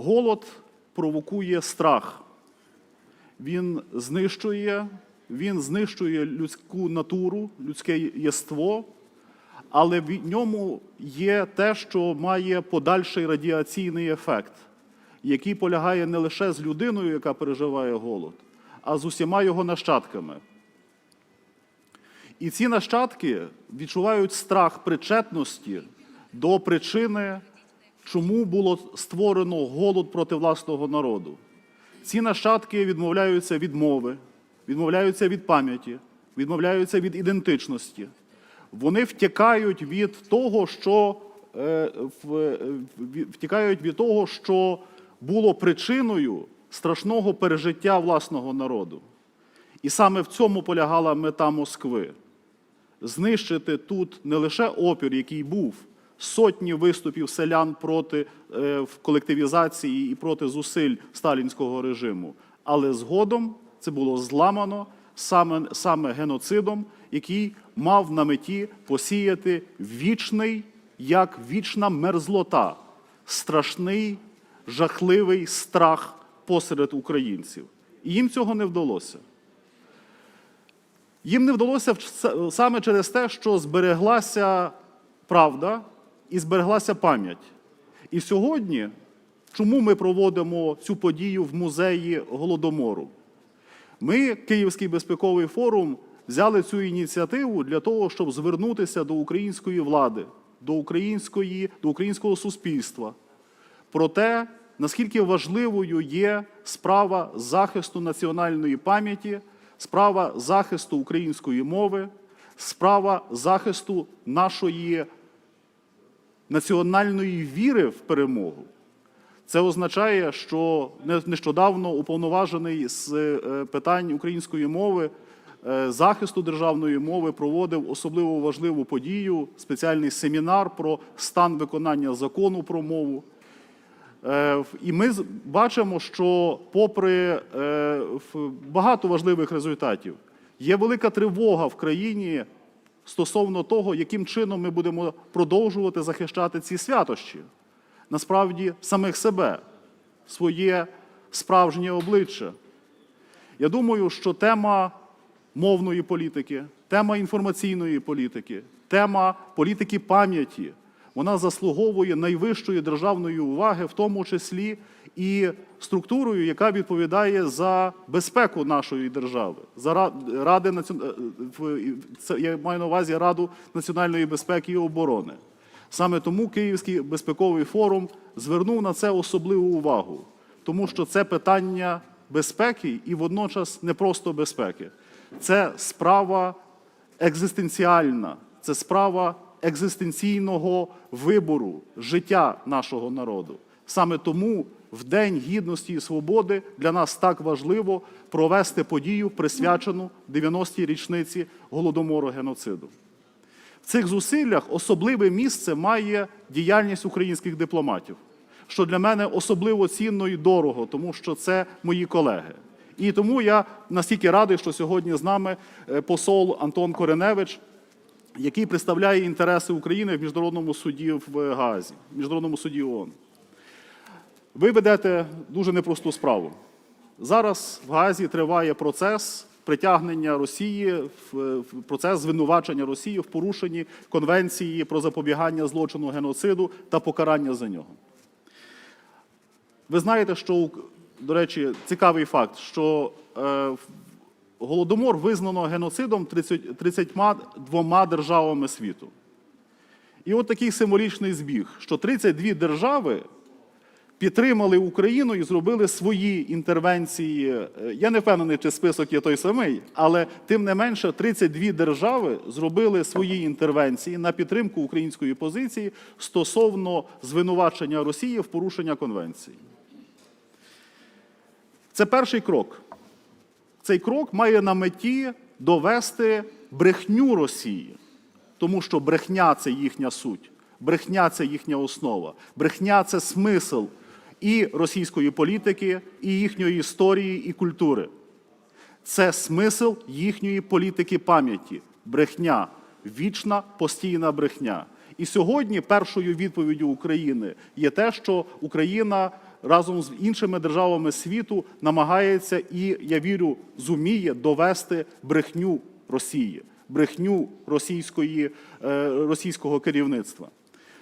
Голод провокує страх. Він знищує, він знищує людську натуру, людське єство, але в ньому є те, що має подальший радіаційний ефект, який полягає не лише з людиною, яка переживає голод, а з усіма його нащадками. І ці нащадки відчувають страх причетності до причини, чому було створено голод проти власного народу. Ці нащадки відмовляються від мови, відмовляються від пам'яті, відмовляються від ідентичності. Вони втікають від того, що е, е, втікають від того, що було причиною страшного пережиття власного народу. І саме в цьому полягала мета Москви знищити тут не лише опір, який був, сотні виступів селян проти е, колективізації і проти зусиль сталінського режиму, але згодом це було зламано саме, саме геноцидом, який мав на меті посіяти вічний, як вічна мерзлота, страшний, жахливий страх посеред українців. І їм цього не вдалося. Їм не вдалося саме через те, що збереглася правда і збереглася пам'ять. І сьогодні, чому ми проводимо цю подію в музеї Голодомору? Ми, Київський безпековий форум, взяли цю ініціативу для того, щоб звернутися до української влади, до, української, до українського суспільства про те, наскільки важливою є справа захисту національної пам'яті, справа захисту української мови, справа захисту нашої національної віри в перемогу. Це означає, що не- нещодавно уповноважений з е, питань української мови, е, захисту державної мови проводив особливо важливу подію, спеціальний семінар про стан виконання закону про мову. Е, І ми бачимо, що попри багато важливих результатів, є велика тривога в країні стосовно того, яким чином ми будемо продовжувати захищати ці святощі, насправді самих себе, своє справжнє обличчя. Я думаю, що тема мовної політики, тема інформаційної політики, тема політики пам'яті, вона заслуговує найвищої державної уваги, в тому числі і структурою, яка відповідає за безпеку нашої держави, за Ра- Ради е, я маю на увазі Раду національної безпеки і оборони. Саме тому Київський безпековий форум звернув на це особливу увагу, тому що це питання безпеки і водночас не просто безпеки. Це справа екзистенціальна, це справа екзистенційного вибору життя нашого народу. Саме тому в День гідності і свободи для нас так важливо провести подію, присвячену 90-й річниці голодомору геноциду. В цих зусиллях особливе місце має діяльність українських дипломатів, що для мене особливо цінно і дорого, тому що це мої колеги. І тому я настільки радий, що сьогодні з нами е, посол Антон Кореневич, який представляє інтереси України в міжнародному суді в Гаазі, в міжнародному суді ООН. Ви ведете дуже непросту справу. Зараз в Гаазі триває процес притягнення Росії, процес звинувачення Росії в порушенні Конвенції про запобігання злочину геноциду та покарання за нього. Ви знаєте, що, до речі, цікавий факт, що е, Голодомор визнано геноцидом 30 32 державами світу. І от такий символічний збіг, що 32 держави підтримали Україну і зробили свої інтервенції. Е, Я не впевнений, чи список є той самий, але тим не менше 32 держави зробили свої інтервенції на підтримку української позиції стосовно звинувачення Росії в порушення конвенції. Це перший крок. Цей крок має на меті довести брехню Росії, тому що брехня це їхня суть, брехня це їхня основа, брехня це смисл і російської політики, і їхньої історії і культури. Це смисл їхньої політики пам'яті, брехня, вічна постійна брехня. І сьогодні першою відповіддю України є те, що Україна разом з іншими державами світу намагається і я вірю, зуміє довести брехню Росії, брехню російської, е, російського керівництва.